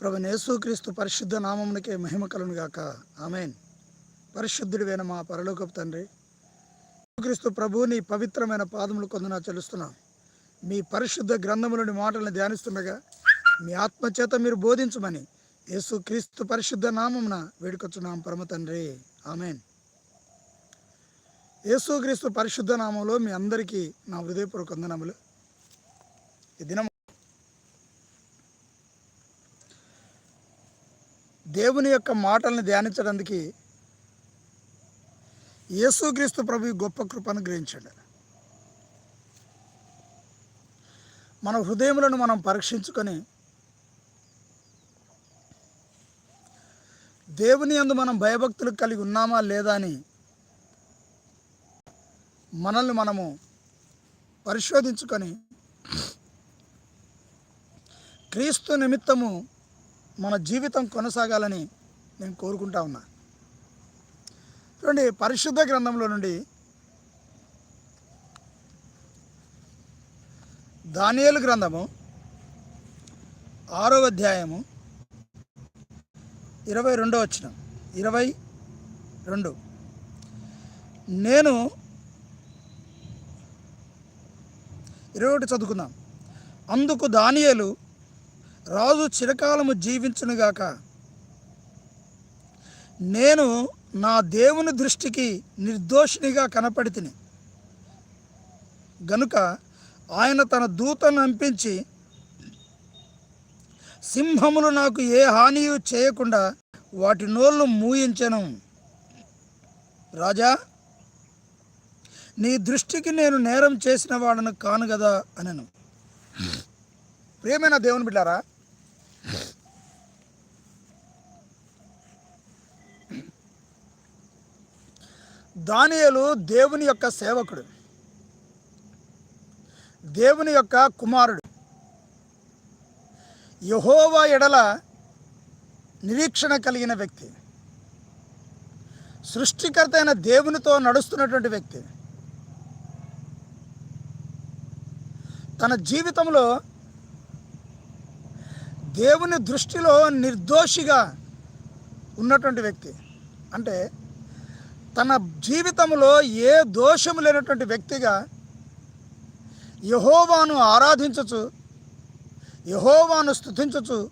ప్రభు యేసుక్రీస్తు పరిశుద్ధ నామమునకే మహిమ కలను గాక. ఆమెన్. పరిశుద్ధుడివైన మా పరలోకపు తండ్రి యేసుక్రీస్తు ప్రభు నీ పవిత్రమైన పాదములు కొందన చెలుస్తున్నాం మీ పరిశుద్ధ గ్రంథములోని మాటలను ధ్యానిస్తుండగా మీ ఆత్మచేత మీరు బోధించమని యేసుక్రీస్తు పరిశుద్ధ నామమున వేడుకొచ్చున్నాం పరమ తండ్రి. ఆమెన్. యేసుక్రీస్తు పరిశుద్ధ నామంలో మీ అందరికీ నా హృదయపూర్వక వందనములు. ఈ దినం దేవుని యొక్క మాటలను ధ్యానించడానికి యేసుక్రీస్తు ప్రభు గొప్ప కృపను గ్రహించాడు. మన హృదయములను మనం పరీక్షించుకొని దేవుని యందు మనం భయభక్తులు కలిగి ఉన్నామా లేదా అని మనల్ని మనము పరిశోధించుకొని క్రీస్తు నిమిత్తము మన జీవితం కొనసాగాలని నేను కోరుకుంటా ఉన్నా. చూడండి పరిశుద్ధ గ్రంథంలో నుండి దానియలు గ్రంథము ఆరో అధ్యాయము ఇరవై రెండో వచ్చిన ఇరవై రెండు. నేను ఇరవై ఒకటి చదువుకుందాం. అందుకు దానియలు రాజు చిరకాలము జీవించునుగాక. నేను నా దేవుని దృష్టికి నిర్దోషినిగా కనపడితిని. గనుక ఆయన తన దూతను పంపించి సింహములు నాకు ఏ హానియు చేయకుండా వాటి నోళ్ళు మూయించను. రాజా నీ దృష్టికి నేను నేరం చేసిన వాడను కాను కదా అనను. ప్రేమైన దేవుని బిడ్డారా దానియలు దేవుని యొక్క సేవకుడు. దేవుని యొక్క కుమారుడు. యహోవా ఎడల నిరీక్షణ కలిగిన వ్యక్తి. సృష్టికర్త అయిన దేవునితో నడుస్తున్నటువంటి వ్యక్తి. తన జీవితంలో దేవుని దృష్టిలో నిర్దోషిగా ఉన్నటువంటి వ్యక్తి. అంటే తన జీవితంలో ఏ దోషము లేనటువంటి వ్యక్తిగా యహోవాను ఆరాధించచ్చు యహోవాను స్థుతించచ్చు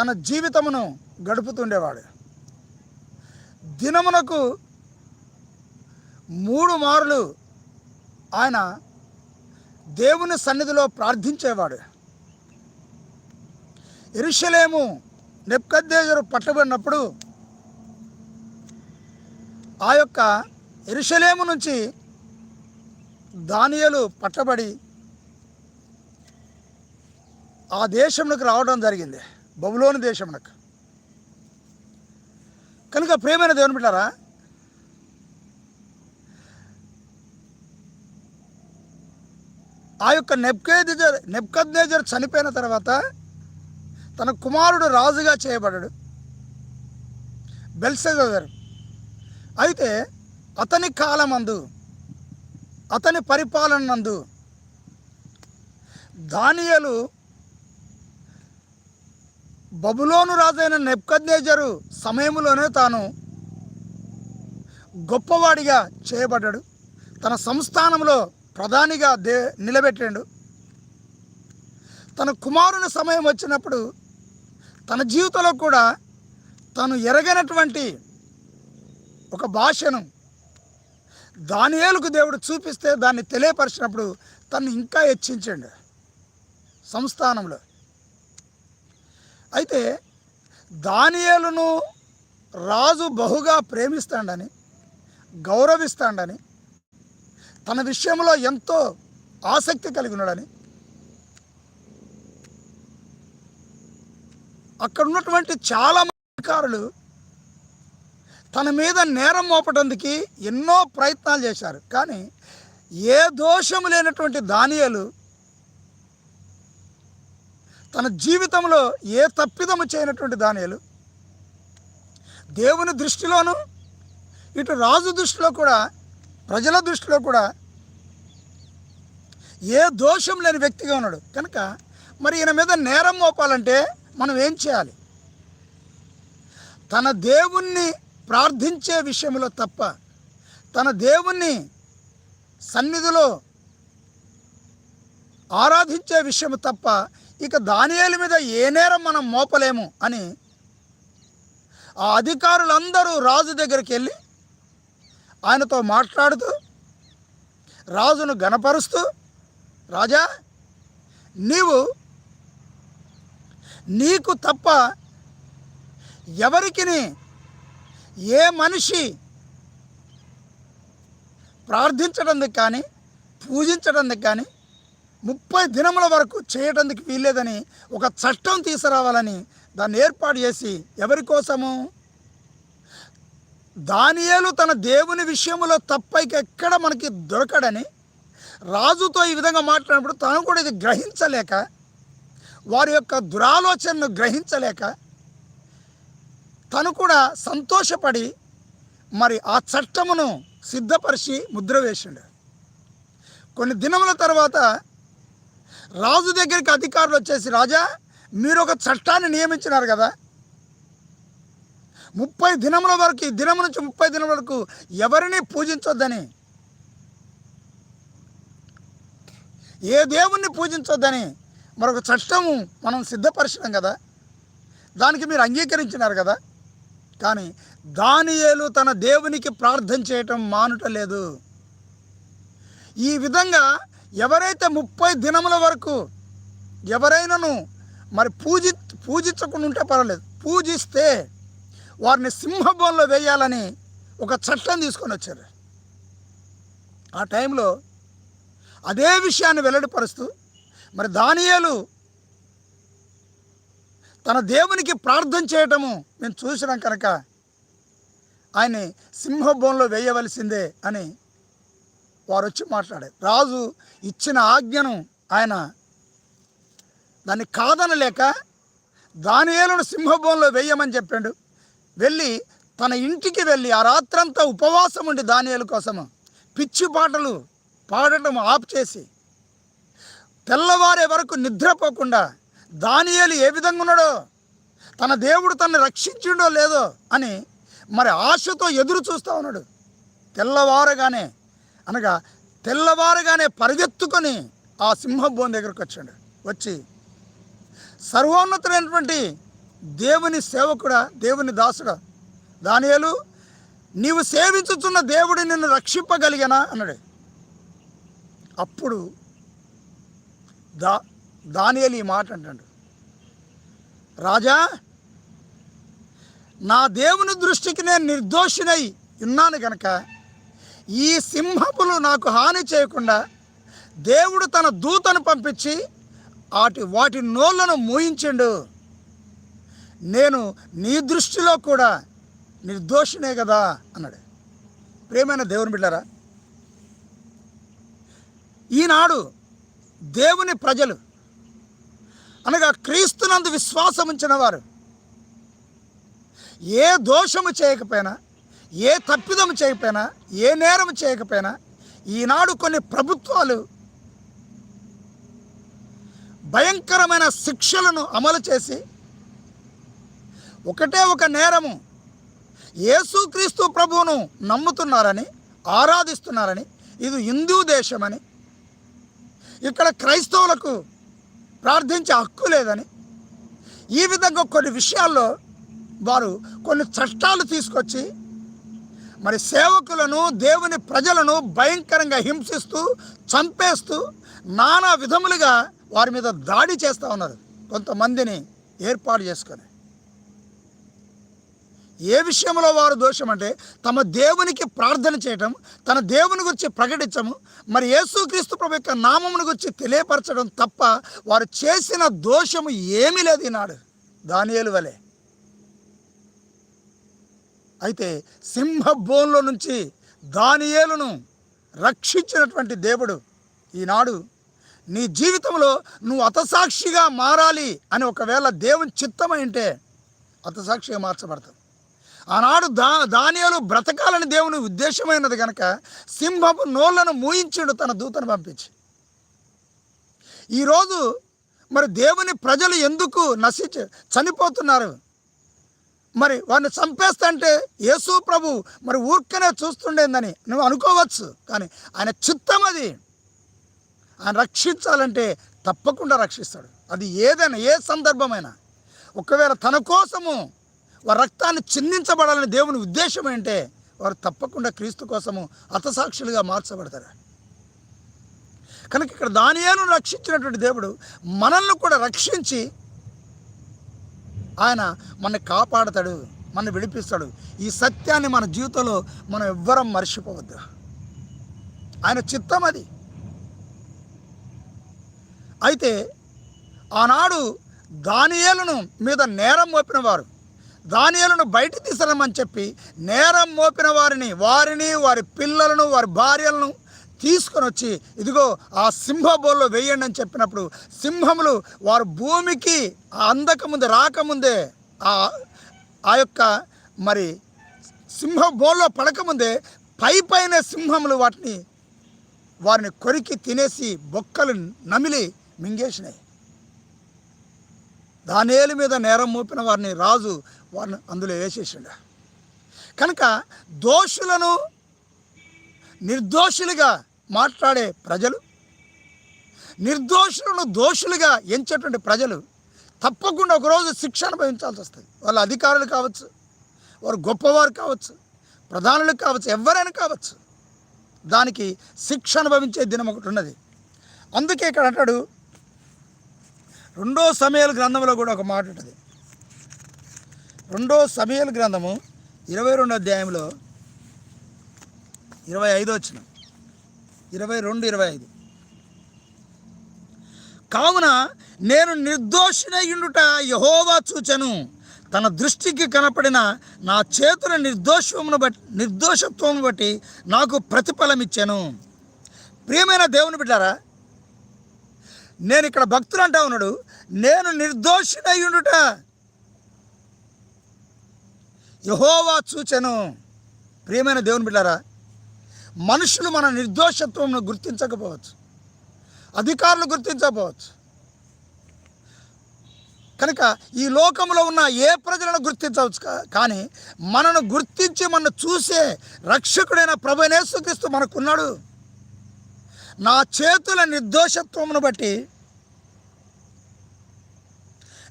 తన జీవితమును గడుపుతుండేవాడు. దినమునకు మూడు మార్లు ఆయన దేవుని సన్నిధిలో ప్రార్థించేవాడు. ఎరుషలేము నెప్కద్దేజరు పట్టబడినప్పుడు ఆ యొక్క ఎరుషలేము నుంచి దానియలు పట్టబడి ఆ దేశంలోకి రావడం జరిగింది. బబులోని దేశంలోకి కనుక ప్రేమైన దేవుని బిడ్డారా ఆ యొక్క నెప్కేదిజర్ నెప్కద్నేజర్ చనిపోయిన తర్వాత తన కుమారుడు రాజుగా చేయబడ్డాడు. బెల్సెజర్ అయితే అతని కాలమందు అతని పరిపాలన నందు దానియలు బబులోను రాజైన నెప్కద్నేజరు సమయంలోనే తాను గొప్పవాడిగా చేయబడ్డాడు. తన సంస్థానంలో ప్రధానిగా దే నిలబెట్టాడు. తన కుమారుని సమయం వచ్చినప్పుడు తన జీవితంలో కూడా తను ఎరగనటువంటి ఒక భాషను దానియేలుకు దేవుడు చూపిస్తే దాన్ని తెలియపరిచినప్పుడు తను ఇంకా హెచ్చించండు సంస్థానంలో. అయితే దానియేలును రాజు బహుగా ప్రేమిస్తాడని గౌరవిస్తాడని తన విషయంలో ఎంతో ఆసక్తి కలిగి ఉన్నాడని అక్కడ ఉన్నటువంటి చాలా మంది అధికారులు తన మీద నేరం మోపటందుకు ఎన్నో ప్రయత్నాలు చేశారు. కానీ ఏ దోషము లేనటువంటి దానియలు తన జీవితంలో ఏ తప్పిదము చేయనటువంటి దానియలు దేవుని దృష్టిలోనూ ఇటు రాజు దృష్టిలో కూడా ప్రజల దృష్టిలో కూడా ఏ దోషం లేని వ్యక్తిగా ఉన్నాడు. కనుక మరి ఈయన మీద నేరం మోపాలంటే మనం ఏం చేయాలి? తన దేవుణ్ణి ప్రార్థించే విషయంలో తప్ప తన దేవుణ్ణి సన్నిధిలో ఆరాధించే విషయం తప్ప ఇక దానియేలు మీద ఏ నేరం మనం మోపలేము అని ఆ అధికారులందరూ రాజు దగ్గరికి వెళ్ళి ఆయనతో మాట్లాడుతూ రాజును గనపరుస్తూ రాజా నీవు నీకు తప్ప ఎవరికిని ఏ మనిషి ప్రార్థించడానికి కానీ పూజించడానికి కానీ ముప్పై దినముల వరకు చేయడానికి వీల్లేదని ఒక చట్టం తీసుకురావాలని దాన్ని ఏర్పాటు చేసి ఎవరి కోసము? దానియేలు తన దేవుని విషయంలో తప్పైకి ఎక్కడ మనకి దొరకడని రాజుతో ఈ విధంగా మాట్లాడినప్పుడు తను కూడా ఇది గ్రహించలేక వారి యొక్క దురాలోచనను గ్రహించలేక తను కూడా సంతోషపడి మరి ఆ చట్టమును సిద్ధపరిచి ముద్ర వేసిండు. కొన్ని దినముల తర్వాత రాజు దగ్గరికి అధికారులు వచ్చేసి రాజా మీరు ఒక చట్టాన్ని నియమించినారు కదా. ముప్పై దినముల వరకు ఈ దినము నుంచి ముప్పై దినం వరకు ఎవరిని పూజించొద్దని. ఏ దేవుణ్ణి పూజించొద్దని మరొక చట్టము మనం సిద్ధపరిచినాం కదా. దానికి మీరు అంగీకరించినారు కదా. కానీ దానియేలు తన దేవునికి ప్రార్థన చేయటం మానుట లేదు. ఈ విధంగా ఎవరైతే ముప్పై దినముల వరకు ఎవరైనాను మరి పూజి పూజించకుండా ఉంటే పర్వాలేదు. పూజిస్తే వారిని సింహబోన్లో వేయాలని ఒక చట్టం తీసుకొని వచ్చారు. ఆ టైంలో అదే విషయాన్ని వెల్లడిపరుస్తూ మరి దానియేలు తన దేవునికి ప్రార్థన చేయటము మేము చూసినాం కనుక ఆయన్ని సింహబోన్లో వేయవలసిందే అని వారు వచ్చి మాట్లాడారు. రాజు ఇచ్చిన ఆజ్ఞను ఆయన దాన్ని కాదనలేక దానియాలను సింహబోన్లో వేయమని చెప్పాడు. వెళ్ళి తన ఇంటికి వెళ్ళి ఆ రాత్రంతా ఉపవాసం ఉండి దానియాల కోసము పిచ్చి పాటలు పాడటం ఆఫ్ చేసి తెల్లవారే వరకు నిద్రపోకుండా దానియేలు ఏ విధంగా ఉన్నాడో తన దేవుడు తనని రక్షించిండో లేదో అని మరి ఆశతో ఎదురు చూస్తూ ఉన్నాడు. తెల్లవారగానే అనగా తెల్లవారగానే పరిగెత్తుకొని ఆ సింహబోన్ దగ్గరకు వచ్చాడు. వచ్చి సర్వోన్నతుడైనటువంటి దేవుని సేవకుడా దేవుని దాసుడా దానియలు నీవు సేవించుతున్న దేవుడు నిన్ను రక్షింపగలిగానా? అన్నాడు. అప్పుడు దా దానియలు ఈ మాట అంటాడు. రాజా నా దేవుని దృష్టికి నేను నిర్దోషినై ఉన్నాను గనక ఈ సింహపులు నాకు హాని చేయకుండా దేవుడు తన దూతను పంపించి వాటి వాటి నోళ్ళను మూయించిండు. నేను నీ దృష్టిలో కూడా నిర్దోషినే కదా అన్నాడు. ప్రేమైన దేవుని బిడ్డారా ఈనాడు దేవుని ప్రజలు. అనగా క్రీస్తునందు విశ్వాసం ఉంచిన వారు. ఏ దోషము చేయకపోయినా ఏ తప్పిదము చేయకపోయినా ఏ నేరము చేయకపోయినా ఈనాడు కొన్ని ప్రభుత్వాలు భయంకరమైన శిక్షలను అమలు చేసి ఒకటే ఒక నేరము యేసుక్రీస్తు ప్రభువును నమ్ముతున్నారని ఆరాధిస్తున్నారని ఇది హిందూ దేశమని ఇక్కడ క్రైస్తవులకు ప్రార్థించే హక్కు లేదని. ఈ విధంగా కొన్ని విషయాల్లో వారు కొన్ని చట్టాలు తీసుకొచ్చి మరి సేవకులను దేవుని ప్రజలను భయంకరంగా హింసిస్తూ చంపేస్తూ నానా విధములుగా వారి మీద దాడి చేస్తూ ఉన్నారు. కొంతమందిని ఏర్పాటు చేసుకొని. ఏ విషయంలో వారు దోషం అంటే తమ దేవునికి ప్రార్థన చేయటం తన దేవుని గురించి ప్రకటించము మరి యేసుక్రీస్తు ప్రభు యొక్క నామమును గురించి తెలియపరచడం తప్ప వారు చేసిన దోషము ఏమీ లేదు ఈనాడు. దానియేలు వలె. అయితే సింహ బోన్లో నుంచి దానియేలును రక్షించినటువంటి దేవుడు ఈనాడు. నీ జీవితంలో నువ్వు అతసాక్షిగా మారాలి అని ఒకవేళ దేవుని చిత్తమైంటే అతసాక్షిగా మార్చబడతావు. ఆనాడు దా దానియాలు బ్రతకాలని దేవుని ఉద్దేశమైనది కనుక సింహపు నోళ్ళను మూయించాడు తన దూతను పంపించి. ఈరోజు మరి దేవుని ప్రజలు ఎందుకు నశించి చనిపోతున్నారు? మరి వారిని చంపేస్తంటే యేసు ప్రభు మరి ఊరికనే చూస్తుండేందని నువ్వు అనుకోవచ్చు కానీ ఆయన చిత్తం అది. ఆయన రక్షించాలంటే తప్పకుండా రక్షిస్తాడు. అది ఏదైనా ఏ సందర్భమైనా. ఒకవేళ తన కోసము వారి రక్తాన్ని చిందించబడాలని దేవుని ఉద్దేశం ఏంటే వారు తప్పకుండా క్రీస్తు కోసము హతసాక్షులుగా మార్చబడతారు. కనుక ఇక్కడ దానియాను రక్షించినటువంటి దేవుడు మనల్ని కూడా రక్షించి ఆయన మనని కాపాడతాడు మన విడిపిస్తాడు. ఈ సత్యాన్ని మన జీవితంలో మనం ఎవ్వరం మర్చిపోవద్దు. ఆయన చిత్తం అది. అయితే ఆనాడు దానియేలను మీద నేరం మోపిన వారు దానియలను బయట తీసుకురమ్మని చెప్పి నేరం మోపిన వారిని వారిని వారి పిల్లలను వారి భార్యలను తీసుకొని వచ్చి ఇదిగో ఆ సింహబోల్లో వేయండి అని చెప్పినప్పుడు సింహములు వారు భూమికి ఆ అందకముందే రాకముందే ఆ ఆ యొక్క మరి సింహ బోల్లో పడకముందే పై పైన సింహములు వాటిని వారిని కొరికి తినేసి బొక్కలు నమిలి మింగేసినాయి. దానేలు మీద నేరం మోపిన వారిని రాజు వారిని అందులో వేసేసిండు. కనుక దోషులను నిర్దోషులుగా మాట్లాడే ప్రజలు నిర్దోషులను దోషులుగా ఎంచేటువంటి ప్రజలు తప్పకుండా ఒకరోజు శిక్ష అనుభవించాల్సి వస్తుంది. వాళ్ళ అధికారులు కావచ్చు వారు గొప్పవారు కావచ్చు ప్రధానులు కావచ్చు ఎవరైనా కావచ్చు. దానికి శిక్ష అనుభవించే దినం ఒకటి ఉన్నది. అందుకే ఇక్కడ అంటాడు రెండో సమయాల గ్రంథంలో కూడా ఒక మాట ఉంటుంది. రెండో సమయాల గ్రంథము ఇరవై రెండో అధ్యాయంలో ఇరవై ఐదు వచ్చిన. ఇరవై రెండు ఇరవై ఐదు. కావున నేను నిర్దోషినయుండుట యహోవా చూచను. తన దృష్టికి కనపడిన నా చేతుల నిర్దోషమును బట్టి నిర్దోషత్వం బట్టి నాకు ప్రతిఫలం ఇచ్చాను ప్రియమైన దేవుని బిడ్డారా నేను ఇక్కడ భక్తులు అంటా ఉన్నాడు. నేను నిర్దోషినయుండుట యహోవా చూచెను. ప్రియమైన దేవుని బిడ్డారా మనుషులు మన నిర్దోషత్వంను గుర్తించకపోవచ్చు అధికారులు గుర్తించకపోవచ్చు. కనుక ఈ లోకంలో ఉన్న ఏ ప్రజలను గుర్తించవచ్చు కా- కానీ మనను గుర్తించి మనను చూసే రక్షకుడైన ప్రభనేసుక్రీస్తు మనకున్నాడు. నా చేతుల నిర్దోషత్వమును బట్టి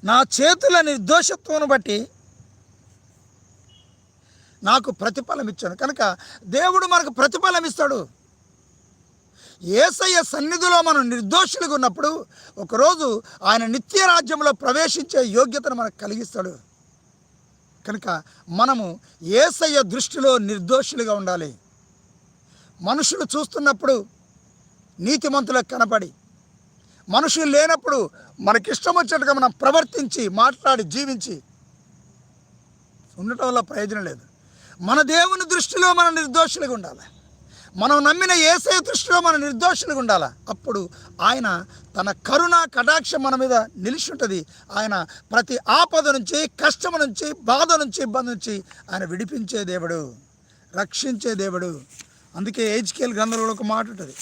నా చేతుల నిర్దోషత్వమును బట్టి నాకు ప్రతిఫలం ఇచ్చాను కనుక దేవుడు మనకు ప్రతిఫలం ఇస్తాడు. ఏసయ్య సన్నిధిలో మనం నిర్దోషులుగా ఉన్నప్పుడు ఒకరోజు ఆయన నిత్య రాజ్యంలో ప్రవేశించే యోగ్యతను మనకు కలిగిస్తాడు. కనుక మనము ఏసయ్య దృష్టిలో నిర్దోషులుగా ఉండాలి. మనుషులు చూస్తున్నప్పుడు నీతిమంతులకు కనపడి మనుషులు లేనప్పుడు మనకిష్టం వచ్చినట్టుగా మనం ప్రవర్తించి మాట్లాడి జీవించి ఉండటం వల్ల ప్రయోజనం లేదు. మన దేవుని దృష్టిలో మనం నిర్దోషులుగా ఉండాలి. మనం నమ్మిన ఏసే దృష్టిలో మనం నిర్దోషులుగా ఉండాలి. అప్పుడు ఆయన తన కరుణ కటాక్షం మన మీద నిలిచి ఉంటుంది ఆయన ప్రతి ఆపద నుంచి కష్టం నుంచి బాధ నుంచి ఇబ్బంది నుంచి ఆయన విడిపించే దేవుడు రక్షించే దేవుడు. అందుకే ఏజ్కేల్ గ్రంథంలో ఒక మాట ఉంటుంది.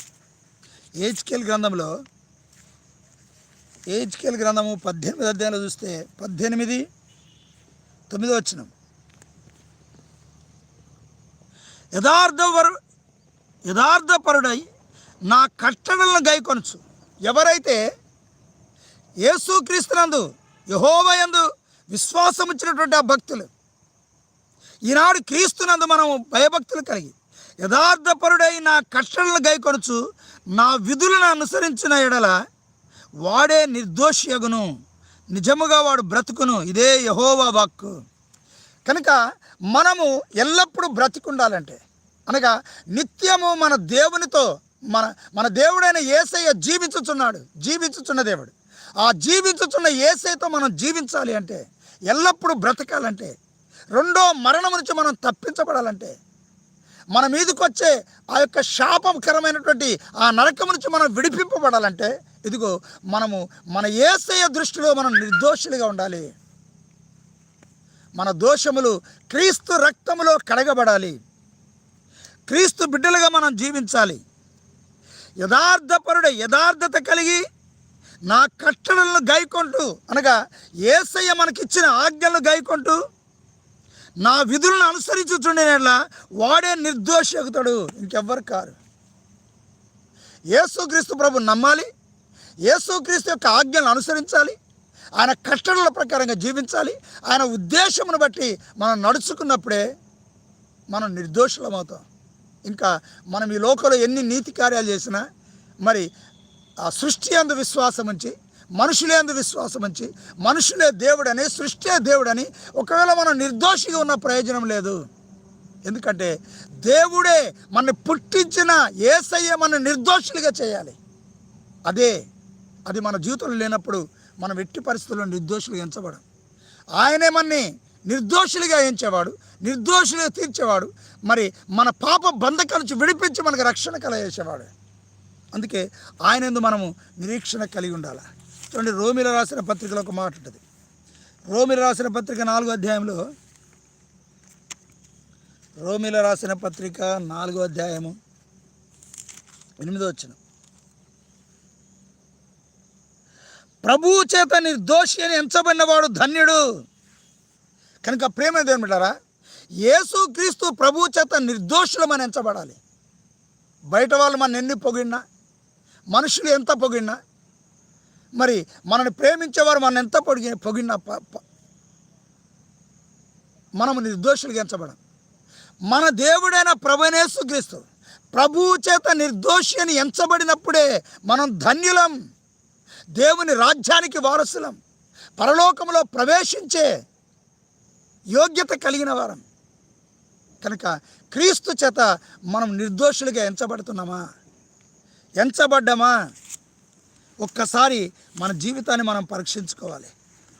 ఏజ్కేల్ గ్రంథంలో ఏజ్కేల్ గ్రంథము పద్దెనిమిది అధ్యాయంలో చూస్తే పద్దెనిమిది తొమ్మిది వచ్చినాం యథార్థవరు యథార్థపరుడై నా కట్టడలను గైకొనచ్చు ఎవరైతే యేసుక్రీస్తునందు యహోవయందు విశ్వాసం ఇచ్చినటువంటి ఆ భక్తులు ఈనాడు క్రీస్తునందు మనం భయభక్తులు కలిగి యథార్థపరుడై నా కట్టడలను గైకొనచ్చు నా విధులను అనుసరించిన ఎడల వాడే నిర్దోషియగును. నిజముగా వాడు బ్రతుకును. ఇదే యహోవా వాక్కు. కనుక మనము ఎల్లప్పుడూ బ్రతికుండాలంటే అనగా నిత్యము మన దేవునితో మన మన దేవుడైన ఏసయ్య జీవించుచున్నాడు జీవించుచున్న దేవుడు. ఆ జీవించుచున్న ఏసైతో మనం జీవించాలి అంటే ఎల్లప్పుడూ బ్రతకాలంటే రెండో మరణం నుంచి మనం తప్పించబడాలంటే మన మీదకి వచ్చే ఆ యొక్క శాపకరమైనటువంటి ఆ నరకం నుంచి మనం విడిపింపబడాలంటే ఇదిగో మనము మన ఏసయ్య దృష్టిలో మనం నిర్దోషులుగా ఉండాలి. మన దోషములు క్రీస్తు రక్తములో కడగబడాలి. క్రీస్తు బిడ్డలుగా మనం జీవించాలి. యథార్థపరుడు యథార్థత కలిగి నా కట్టడలను గైకొంటూ అనగా ఏసయ్య మనకిచ్చిన ఆజ్ఞలను గైకొంటూ నా విధులను అనుసరించుచుండేలా వాడే నిర్దోషకుతాడు ఇంకెవ్వరు కారు. యేసుక్రీస్తు ప్రభు నమ్మాలి. యేసుక్రీస్తు యొక్క ఆజ్ఞలను అనుసరించాలి. ఆయన కట్టడల ప్రకారంగా జీవించాలి. ఆయన ఉద్దేశమును బట్టి మనం నడుచుకున్నప్పుడే మనం నిర్దోషులమవుతాం. ఇంకా మనం ఈ లోకంలో ఎన్ని నీతి కార్యాలు చేసినా మరి ఆ సృష్టి అందు విశ్వాసం ఉంచి మనుషులే అందు విశ్వాసం ఉంచి మనుషులే దేవుడని సృష్టియే దేవుడని ఒకవేళ మనం నిర్దోషిగా ఉన్న ప్రయోజనం లేదు. ఎందుకంటే దేవుడే మన పుట్టించిన ఏసయ్య మన నిర్దోషులుగా చేయాలి. అదే అది మన జీవితంలో లేనప్పుడు మనం ఎట్టి పరిస్థితుల్లో నిర్దోషులుగా ఎంచబడం ఆయనే మనని నిర్దోషులుగా ఎంచేవాడు నిర్దోషులుగా తీర్చేవాడు మరి మన పాప బంధకాల నుంచి విడిపించి మనకు రక్షణ కలగేసేవాడు అందుకే ఆయన ఎందు మనము నిరీక్షణ కలిగి ఉండాలి? చూడండి రోమిల రాసిన పత్రికలో ఒక మాట ఉంటుంది. రోమిల రాసిన పత్రిక నాలుగో అధ్యాయంలో రోమిల రాసిన పత్రిక నాలుగో అధ్యాయము ఎనిమిదో వచ్చిన ప్రభువు చేత నిర్దోషి అని ఎంచబడినవాడు ధన్యుడు. కనుక ప్రేమ దేనిమిటారా యేసు క్రీస్తు ప్రభువు చేత నిర్దోషులమని ఎంచబడాలి. బయట వాళ్ళు మన ఎన్ని పొగిడినా మనుషులు ఎంత పొగిడినా మరి మనల్ని ప్రేమించేవారు మన ఎంత పొడిగి పొగిడినా ప- మనము నిర్దోషులుగా ఎంచబడం మన దేవుడైన ప్రభునేసు క్రీస్తు ప్రభువు చేత నిర్దోషి అని ఎంచబడినప్పుడే మనం ధన్యులం. దేవుని రాజ్యానికి వారసులం. పరలోకంలో ప్రవేశించే యోగ్యత కలిగిన వారం. కనుక క్రీస్తు చేత మనం నిర్దోషులుగా ఎంచబడుతున్నామా? ఎంచబడ్డామా? ఒక్కసారి మన జీవితాన్ని మనం పరీక్షించుకోవాలి.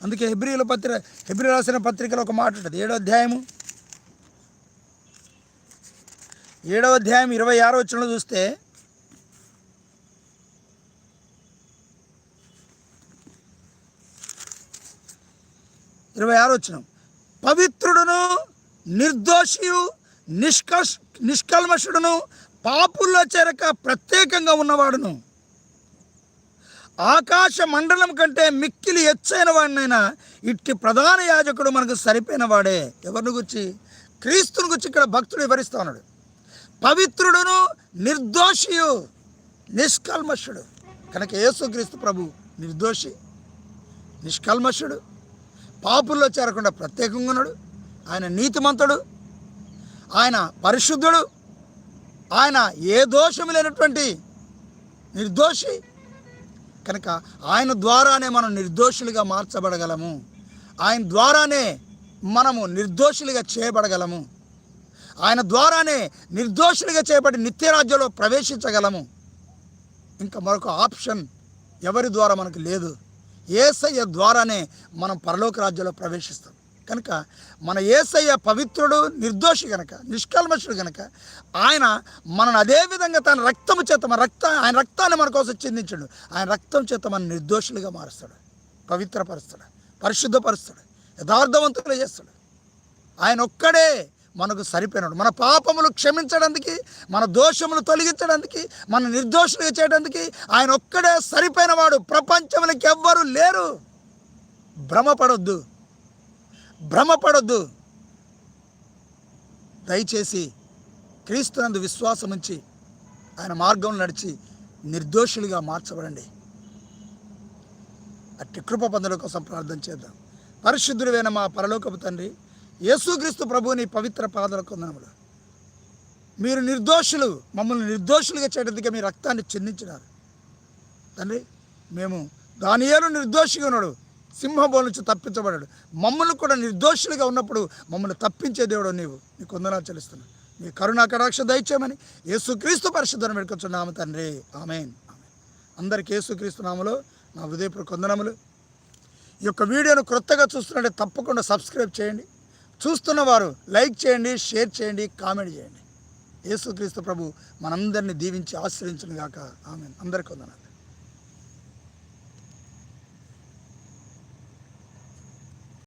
అందుకే హెబ్రిల పత్రిక హెబ్రి రాసిన పత్రికలో ఒక మాట ఉంటుంది. ఏడో అధ్యాయము. ఏడవ అధ్యాయం ఇరవై ఆరో వచ్చిన చూస్తే ఇరవై ఆరు వచ్చిన. పవిత్రుడును నిర్దోషియు నిష్కష్ నిష్కల్మషుడును పాపుల్లో చేరక ప్రత్యేకంగా ఉన్నవాడును. ఆకాశ మండలం కంటే మిక్కిలి ఎచ్చైన వాడినైనా ఇట్టి ప్రధాన యాజకుడు మనకు సరిపోయిన వాడే. ఎవరిని గురించి? క్రీస్తుని గురించి ఇక్కడ భక్తుడు వివరిస్తా ఉన్నాడు. పవిత్రుడును నిర్దోషియు నిష్కల్మషుడు. కనుక యేసుక్రీస్తు ప్రభు నిర్దోషి నిష్కల్మషుడు. పాపుల్లో చేరకుండా ప్రత్యేకంగా ఉన్నాడు. ఆయన నీతిమంతుడు. ఆయన పరిశుద్ధుడు. ఆయన ఏ దోషము లేనటువంటి నిర్దోషి. కనుక ఆయన ద్వారానే మనం నిర్దోషులుగా మార్చబడగలము. ఆయన ద్వారానే మనము నిర్దోషులుగా చేయబడగలము. ఆయన ద్వారానే నిర్దోషులుగా చేయబడి నిత్యరాజ్యంలో ప్రవేశించగలము. ఇంకా మరొక ఆప్షన్ ఎవరి ద్వారా మనకు లేదు? ఏసయ్య ద్వారానే మనం పరలోక రాజ్యంలో ప్రవేశిస్తాం. కనుక మన ఏసయ్య పవిత్రుడు నిర్దోషి కనుక నిష్కల్మషుడు కనుక ఆయన మనను అదే విధంగా తన రక్తము చేత మన రక్త ఆయన రక్తాన్ని మన కోసం చిందించాడు. ఆయన రక్తం చేత మన నిర్దోషులుగా మారుస్తాడు. పవిత్రపరుస్తాడు. పరిశుద్ధపరుస్తాడు. యథార్థవంతులు చేస్తాడు. ఆయన ఒక్కడే మనకు సరిపోయినాడు మన పాపములు క్షమించడానికి మన దోషములు తొలగించడానికి మన నిర్దోషులుగా చేయడానికి ఆయన ఒక్కడే సరిపోయినవాడు. ప్రపంచంలోకి ఎవ్వరూ లేరు. భ్రమపడొద్దు. భ్రమపడొద్దు. దయచేసి క్రీస్తునందు విశ్వాసం ఉంచి ఆయన మార్గం నడిచి నిర్దోషులుగా మార్చబడండి. అట్టి కృప పొందడం కోసం ప్రార్థన చేద్దాం. పరిశుద్ధుడైన మా పరలోకపు తండ్రి యేసుక్రీస్తు ప్రభువుని పవిత్ర పాదల కొందనములు మీరు నిర్దోషులు మమ్మల్ని నిర్దోషులుగా చేయడానికి మీ రక్తాన్ని చెందించినారు. తండ్రి మేము దానియేలు నిర్దోషిగా ఉన్నాడు సింహబోల నుంచి తప్పించబడాడు మమ్మల్ని కూడా నిర్దోషులుగా ఉన్నప్పుడు మమ్మల్ని తప్పించే దేవుడు నీవు. నీ కొందనాలు చెల్లిస్తున్నాను నీ కరుణా కటాక్ష దయచేయమని యేసుక్రీస్తు పరిశుద్ధం పెట్టుకొచ్చున్నాము తండ్రి. ఆమెన్. ఆమెన్ అందరికి యేసుక్రీస్తు నామలో నా హృదయపూర్వక కొందనములు ఈ యొక్క వీడియోను క్రొత్తగా చూస్తున్నట్టే తప్పకుండా సబ్స్క్రైబ్ చేయండి. చూస్తున్నవారు లైక్ చేయండి షేర్ చేయండి కామెంట్ చేయండి. యేసుక్రీస్తు ప్రభు మనందరినీ దీవించి ఆశ్రయించును గాక ఆమె అందరికీ వందనాలు.